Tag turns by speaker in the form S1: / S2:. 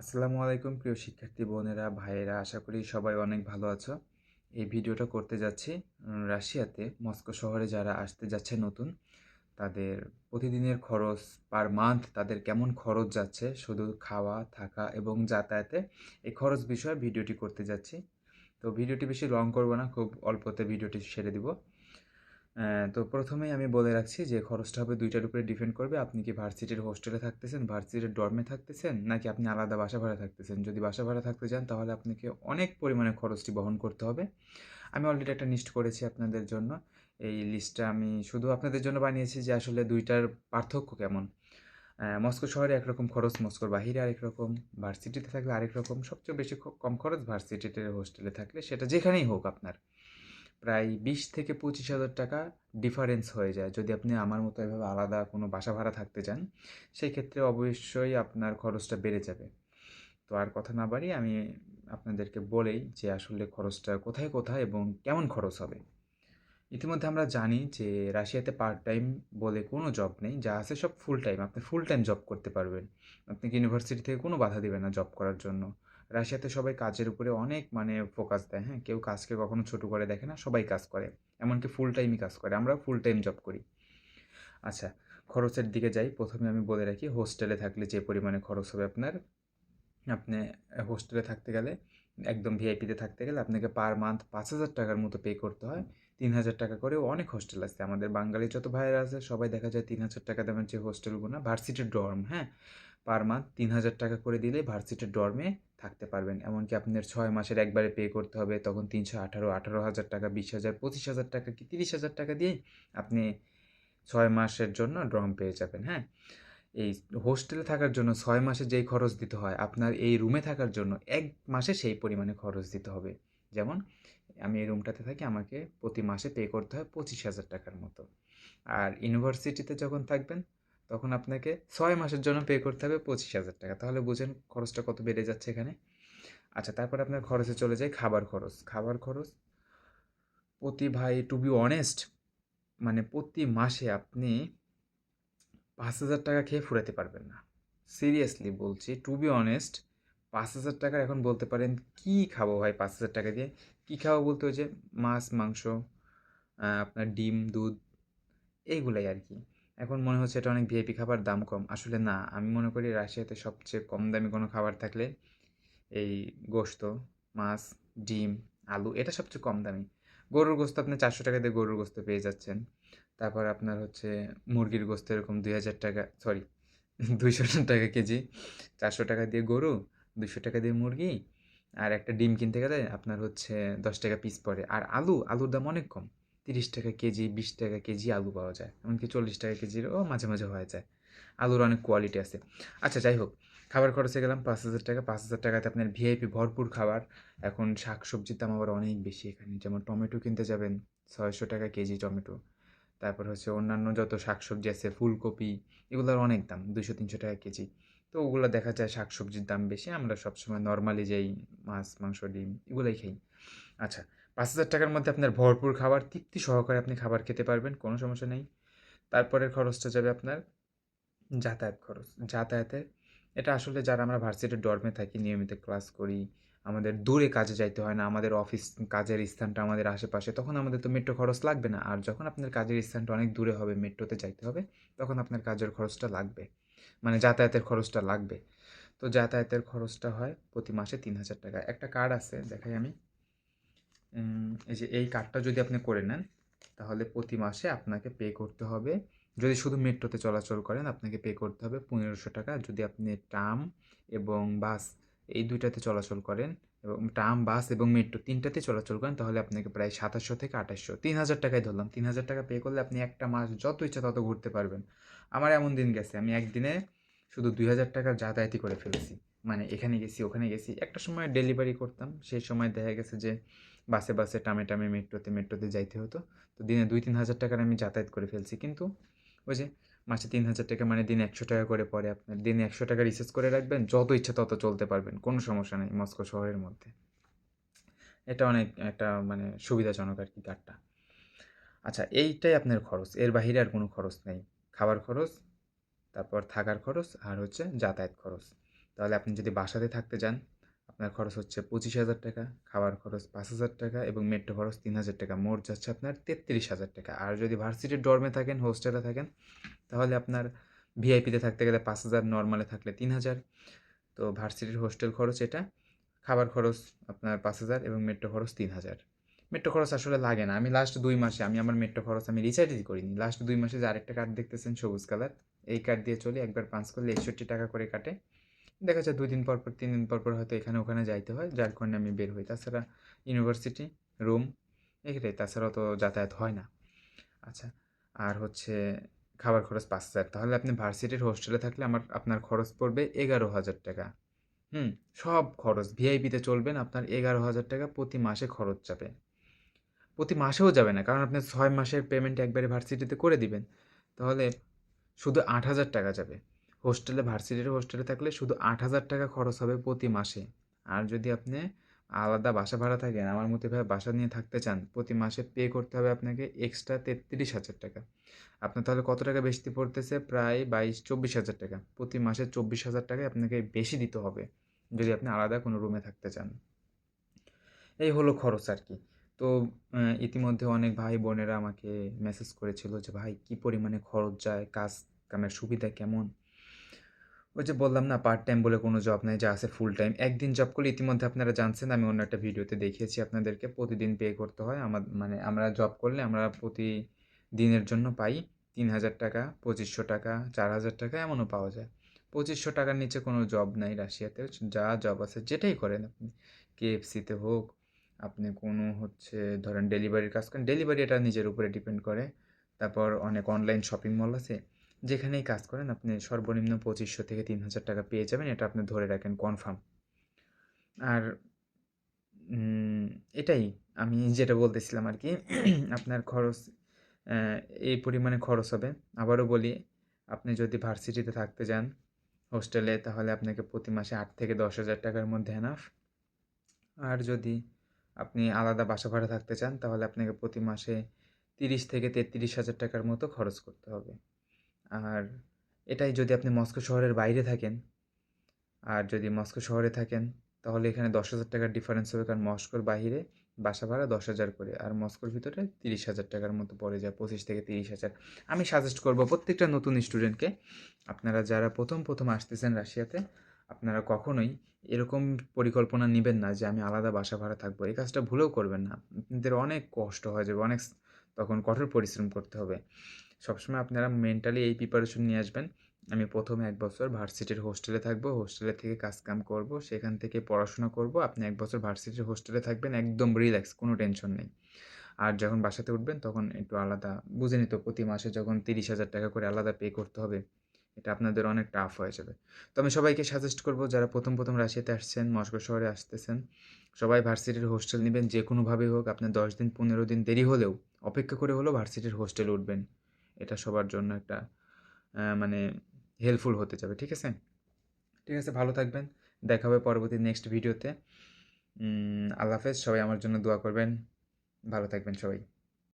S1: আসসালামু আলাইকুম, প্রিয় শিক্ষার্থী বোনেরা, ভাইয়েরা, আশা করি সবাই অনেক ভালো আছো। এই ভিডিওটা করতে যাচ্ছি রাশিয়াতে, মস্কো শহরে যারা আসতে যাচ্ছে নতুন, তাদের প্রতিদিনের খরচ পার মান্থ তাদের কেমন খরচ যাচ্ছে, শুধু খাওয়া, থাকা এবং যাতায়াতে, এই খরচ বিষয়ে ভিডিওটি করতে যাচ্ছি। তো ভিডিওটি বেশি লং করব না, খুব অল্পতে ভিডিওটি সেরে দিব। তো প্রথমেই আমি বলে রাখছি যে খরচটা হবে দুইটার উপরে ডিপেন্ড করবে। আপনি কি ভার্সিটির হোস্টেলে থাকতেছেন, ভার্সিটির ডর্মে থাকতেছেন, নাকি আপনি আলাদা বাসা ভাড়া থাকতেছেন? যদি বাসা ভাড়া থাকতে চান, তাহলে আপনাকে অনেক পরিমাণে খরচটি বহন করতে হবে। আমি অলরেডি একটা লিস্ট করেছি আপনাদের জন্য। এই লিস্টটা আমি শুধু আপনাদের জন্য বানিয়েছি যে আসলে দুইটার পার্থক্য কেমন। মস্কো শহরে একরকম খরচ, মস্কোর বাহিরে আরেক রকম, ভার্সিটিতে থাকলে আরেক রকম। সবচেয়ে বেশি কম খরচ ভার্সিটিতে হোস্টেলে থাকলে, সেটা যেখানেই হোক আপনার। প্রায় বিশ থেকে পঁচিশ হাজার টাকা ডিফারেন্স হয়ে যায়। যদি আপনি আমার মতো এভাবে আলাদা কোনো বাসা ভাড়া থাকতে চান, সেই ক্ষেত্রে অবশ্যই আপনার খরচটা বেড়ে যাবে। তো আর কথা না বাড়ি আমি আপনাদেরকে বলেই যে আসলে খরচটা কোথায় কোথায় এবং কেমন খরচ হবে। ইতিমধ্যে আমরা জানি যে রাশিয়াতে পার্ট টাইম বলে কোনো জব নেই, যা আছে সব ফুল টাইম আপনি ফুল টাইম জব করতে পারবেন। আপনাকে ইউনিভার্সিটি থেকে কোনো বাধা দেবে না জব করার জন্য। রাশিয়াতে সবাই কাজের উপরে অনেক মানে ফোকাস দেয় হ্যাঁ? কেউ কাজকে কখনো ছোট করে দেখে না, সবাই কাজ করে। এমনকি ফুল টাইমই কাজ করে, আমরা ফুল টাইম জব করি। আচ্ছা খরচের দিকে যাই, প্রথমে আমি বলে রাখি হোস্টেলে থাকলে যে পরিমাণে খরচ হবে আপনার, আপনি হোস্টেলে থাকতে গেলে, একদম ভিআইপিতে থাকতে গেলে আপনাকে পার মান্থ পাঁচ হাজার টাকার মতো পে করতে হয়। তিন হাজার টাকা করেও অনেক হোস্টেল আছে। আমাদের বাঙালি যত ভাইয়েরা আছে, সবাই দেখা যায় তিন হাজার টাকা দামের যে হোস্টেলগুলো না ভার্সিটির ডর্ম হ্যাঁ? পার মান্থ তিন হাজার টাকা করে দিলে ভার্সিটির ডর্মে থাকতে পারবেন। এমনকি আপনার ছয় মাসের একবারে পে করতে হবে, তখন তিনশো আঠারো আঠারো হাজার টাকা বিশ হাজার পঁচিশ হাজার টাকা কি তিরিশ হাজার টাকা দিয়ে আপনি ছয় মাসের জন্য ড্রম পেয়ে যাবেন হ্যাঁ? এই হোস্টেলে থাকার জন্য ছয় মাসে যেই খরচ দিতে হয়, আপনার এই রুমে থাকার জন্য এক মাসে সেই পরিমাণে খরচ দিতে হবে। যেমন, আমি এই রুমটাতে থাকি, আমাকে প্রতি মাসে পে করতে হয় পঁচিশ হাজার টাকার মতো। আর ইউনিভার্সিটিতে যখন থাকবেন তখন আপনাকে ছয় মাসের জন্য পে করতে হবে পঁচিশ হাজার টাকা। তাহলে বুঝেন খরচটা কত বেড়ে যাচ্ছে এখানে। আচ্ছা তারপর আপনার খরচে চলে যায় খাবার খরচ। খাবার খরচ প্রতি ভাই টু বি অনেস্ট মানে প্রতি মাসে আপনি পাঁচ হাজার টাকা খেয়ে ফুরাতে পারবেন না। সিরিয়াসলি বলছি টু বি অনেস্ট পাঁচ হাজার টাকার এখন বলতে পারেন কি খাব ভাই পাঁচ হাজার টাকা দিয়ে? কি খাব বলতে যে মাছ, মাংস আপনার ডিম, দুধ, এইগুলাই আর কি। এখন মনে হচ্ছে এটা অনেক ভিআইপি খাবার, দাম কম। আসলে না, আমি মনে করি রাশিয়াতে সবচেয়ে কম দামি কোনো খাবার থাকলে এই গোস্ত মাছ, ডিম, আলু, এটা সবচেয়ে কম দামি। গরুর গোস্ত আপনি চারশো টাকা দিয়ে গরুর গোস্ত পেয়ে যাচ্ছেন। তারপর আপনার হচ্ছে মুরগির গোস্ত এরকম দুই হাজার টাকা সরি দুইশো টাকা কেজি, চারশো টাকা দিয়ে গরু দুশো টাকা দিয়ে মুরগি, আর একটা ডিম কিনতে গেলে আপনার হচ্ছে দশ টাকা পিস পড়ে। আর আলু, আলুর দাম অনেক কম। তিরিশ টাকা কেজি, বিশ টাকা কেজি আলু পাওয়া যায়। এমনকি চল্লিশ টাকা কেজিরও মাঝে মাঝে হয়ে যায়। আলুর অনেক কোয়ালিটি আছে। আচ্ছা যাই হোক, খাবার খরচে গেলাম পাঁচ হাজার টাকা। পাঁচ হাজার টাকাতে আপনার ভিআইপি ভরপুর খাবার। এখন শাক সবজির দাম আবার অনেক বেশি এখানে। যেমন টমেটো কিনতে যাবেন, ছয়শো টাকা কেজি টমেটো। তারপর হচ্ছে অন্যান্য যত শাকসবজি আছে, ফুলকপি, এগুলোর অনেক দাম দুশো তিনশো টাকা কেজি। তো ওগুলো দেখা যায় শাকসবজির দাম বেশি। আমরা সবসময় নর্মালি যেই মাছ, মাংস, ডিম, এগুলোই খাই। আচ্ছা পাঁচ হাজার টাকার মধ্যে আপনার ভরপুর খাবার, তৃপ্তি সহকারে আপনি খাবার খেতে পারবেন, কোনো সমস্যা নেই। তারপরের খরচটা যাবে আপনার যাতায়াত খরচ। যাতায়াতের এটা আসলে যারা আমরা ভার্সিটির ডর্মে থাকি, নিয়মিত ক্লাস করি, আমাদের দূরে কাজে যাইতে হয় না, আমাদের অফিস কাজের স্থানটা আমাদের আশেপাশে, তখন আমাদের তো মেট্রো খরচ লাগবে না। আর যখন আপনার কাজের স্থানটা অনেক দূরে হবে মেট্রোতে যাইতে হবে, তখন আপনার কাজের খরচটা লাগবে। মানে যাতায়াতের খরচটা লাগবে। তো যাতায়াতের খরচটা হয় প্রতি মাসে তিন হাজার টাকা। একটা কার্ড আছে, দেখাই আমি। এই যে এই কার্ডটা যদি আপনি করে নেন, তাহলে প্রতি মাসে আপনাকে পে করতে হবে। যদি শুধু মেট্রোতে চলাচল করেন, আপনাকে পে করতে হবে পনেরোশো টাকা। যদি আপনি ট্রাম এবং বাস এই দুইটাতে চলাচল করেন, এবং ট্রাম বাস এবং মেট্রো তিনটাতে চলাচল করেন, তাহলে আপনাকে প্রায় সাতাশশো থেকে আঠাশশো তিন হাজার টাকায় ধরলাম। তিন হাজার টাকা পে করলে আপনি একটা মাস যত ইচ্ছা তত ঘুরতে পারবেন। আমার এমন দিন গেছে, আমি একদিনে শুধু দুই হাজার টাকার যাতায়াতই করে ফেলেছি। মানে এখানে গেছি, ওখানে গেছি। একটা সময় ডেলিভারি করতাম, সেই সময় দেখা গেছে যে বাসে বাসে, টামে টামে মেট্রোতে মেট্রোতে যাইতে হতো। তো দিনে দুই, তিন হাজার টাকার আমি যাতায়াত করে ফেলছি। কিন্তু ওই যে মাসে তিন হাজার টাকা মানে দিন একশো টাকা করে পরে আপনার। দিনে একশো টাকা রিচার্জ করে রাখবেন, যত ইচ্ছা তত চলতে পারবেন। কোনো সমস্যা নেই মস্কো শহরের মধ্যে। এটা অনেক একটা মানে সুবিধাজনক আর কি কার্ডটা আচ্ছা এইটাই আপনার খরচ। এর বাহিরে আর কোনো খরচ নেই। খাবার খরচ, তারপর থাকার খরচ আর হচ্ছে যাতায়াত খরচ। তাহলে আপনি যদি বাসাতে থাকতে যান আপনার খরচ হচ্ছে পঁচিশ হাজার টাকা খাবার খরচ পাঁচ হাজার টাকা এবং মেট্রো খরচ তিন হাজার টাকা। মোট যাচ্ছে আপনার তেত্রিশ হাজার টাকা। আর যদি ভার্সিটির ডর্মে থাকেন, হোস্টেলে থাকেন, তাহলে আপনার ভিআইপিতে থাকতে গেলে পাঁচ হাজার, নর্মালে থাকলে তিন হাজার। তো ভার্সিটির হোস্টেল খরচ এটা, খাবার খরচ আপনার পাঁচ হাজার এবং মেট্রো খরচ তিন হাজার। মেট্রো খরচ আসলে লাগে না। আমি লাস্ট দুই মাসে, আমি আমার মেট্রো খরচ আমি রিচার্জই করিনি। লাস্ট দুই মাসে যে আরেকটা কার্ড দেখতেছেন, সবুজ কালার এই কার্ড দিয়ে চলি, একবার পাঁচ করলে একষট্টি টাকা করে কাটে। দেখা যায় দুই দিন পর পর, তিন দিন পর পর হয়তো এখানে ওখানে যাইতে হয়, যার কারণে আমি বের হই। তাছাড়া ইউনিভার্সিটি রুম এখানে তাছাড়া তো যাতায়াত হয় না। আচ্ছা আর হচ্ছে খাবার খরচ পাঁচ হাজার। তাহলে আপনি ভার্সিটির হোস্টেলে থাকলে আমার, আপনার খরচ পড়বে এগারো হাজার টাকা। হুম, সব খরচ। ভিআইপিতে চলবেন আপনার এগারো হাজার টাকা প্রতি মাসে খরচ যাবে। প্রতি মাসেও যাবে না, কারণ আপনি ছয় মাসের পেমেন্ট একবারে ভার্সিটিতে করে দিবেন। তাহলে শুধু আট হাজার টাকা যাবে। হোস্টেলে, ভার্সিটির হোস্টেলে থাকলে শুধু আট হাজার টাকা খরচ হবে প্রতি মাসে। আর যদি আপনি আলাদা বাসা ভাড়া থাকেন, আমার মতো এভাবে বাসা নিয়ে থাকতে চান, প্রতি মাসে পে করতে হবে আপনাকে এক্সট্রা তেত্রিশ হাজার টাকা। আপনার তাহলে কত টাকা বেশি পড়তেছে? প্রায় বাইশ, চব্বিশ হাজার টাকা। প্রতি মাসে চব্বিশ হাজার টাকায় আপনাকে বেশি দিতে হবে, যদি আপনি আলাদা কোনো রুমে থাকতে চান। এই হলো খরচ আর কি। তো ইতিমধ্যে অনেক ভাই বোনেরা আমাকে মেসেজ করেছিল যে, ভাই, কি পরিমাণে খরচ যায়? কাজ কামের সুবিধা কেমন? ওই যে বললাম না পার্ট টাইম বলে কোনো জব নেই, যা আছে ফুল টাইম একদিন জব করলে ইতিমধ্যে আপনারা জানছেন, আমি অন্য একটা ভিডিওতে দেখিয়েছি আপনাদেরকে। প্রতিদিন পে করতে হয়। আমার মানে আমরা জব করলে আমরা প্রতি দিনের জন্য পাই তিন হাজার টাকা, পঁচিশশো টাকা, চার হাজার টাকা, এমনও পাওয়া যায়। পঁচিশশো টাকার নিচে কোনো জব নাই রাশিয়াতে। যা জব আছে, যেটাই করেন আপনি। কেএফসিতে হোক, আপনি কোনো হচ্ছে, ধরেন ডেলিভারির কাজ করেন। ডেলিভারি এটা নিজের উপরে ডিপেন্ড করে। তারপর অনেক অনলাইন শপিং মল আছে। যেখানেই কাজ করেন, আপনি সর্বনিম্ন পঁচিশশো থেকে তিন হাজার টাকা পেয়ে যাবেন, এটা আপনি ধরে রাখেন কনফার্ম আর এটাই, আমি যেটা বলতেছিলাম আর কি, আপনার খরচ এই পরিমাণে খরচ হবে। আবারও বলি, আপনি যদি ভার্সিটিতে থাকতে যান, হোস্টেলে, তাহলে আপনাকে প্রতি মাসে আট থেকে দশ হাজার টাকার মধ্যে এনাফ আর যদি আপনি আলাদা বাসা ভাড়া থাকতে চান, তাহলে আপনাকে প্রতি মাসে তিরিশ থেকে তেত্রিশ হাজার টাকার মতো খরচ করতে হবে। আর এটাই যদি আপনি মস্কো শহরের বাইরে থাকেন, আর যদি মস্কো শহরে থাকেন, তাহলে এখানে দশ হাজার টাকার ডিফারেন্স হবে, কারণ মস্কোর বাইরে বাসা ভাড়া দশ হাজার করে, আর মস্কোর ভিতরে তিরিশ হাজার টাকার মতো পড়ে যায়, পঁচিশ থেকে তিরিশ হাজার। আমি সাজেস্ট করব প্রত্যেকটা নতুন স্টুডেন্টকে আপনারা যারা প্রথম প্রথম আসতেছেন রাশিয়াতে, আপনারা কখনোই এরকম পরিকল্পনা নেবেন না যে আমি আলাদা বাসা ভাড়া থাকব। এই কাজটা ভুলেও করবেন না। আপনাদের অনেক কষ্ট হয়ে যাবে, অনেক তখন কঠোর পরিশ্রম করতে হবে। সবসময় আপনারা মেন্টালি এই প্রিপারেশন নিয়ে আসবেন। আমি প্রথমে এক বছর ভার্সিটির হোস্টেলে থাকব হোস্টেলে থেকে কাজকাম করব, সেখান থেকে পড়াশোনা করব, আপনি এক বছর ভার্সিটির হোস্টেলে থাকবেন, একদম রিল্যাক্স কোনো টেনশন নেই। আর যখন বাসাতে উঠবেন, তখন একটু আলাদা, বুঝে নিত প্রতি মাসে যখন তিরিশ হাজার টাকা করে আলাদা পে করতে হবে, এটা আপনাদের অনেক টাফ হয়ে যাবে। তো আমি সবাইকে সাজেস্ট করব, যারা প্রথম প্রথম রাশিয়াতে আসছেন, মস্কো শহরে আসতেছেন, সবাই ভার্সিটির হোস্টেল নেবেন, যে কোনোভাবেই হোক, আপনার দশ দিন, পনেরো দিন দেরি হলেও, অপেক্ষা করে হলেও ভার্সিটির হোস্টেলে উঠবেন। এটা সবার জন্য একটা মানে হেল্পফুল হতে যাবে, ঠিক আছে? ঠিক আছে, ভালো থাকবেন। দেখা হবে পরবর্তী নেক্সট ভিডিওতে আল্লাহ হাফেজ, সবাই আমার জন্য দোয়া করবেন। ভালো থাকবেন সবাই।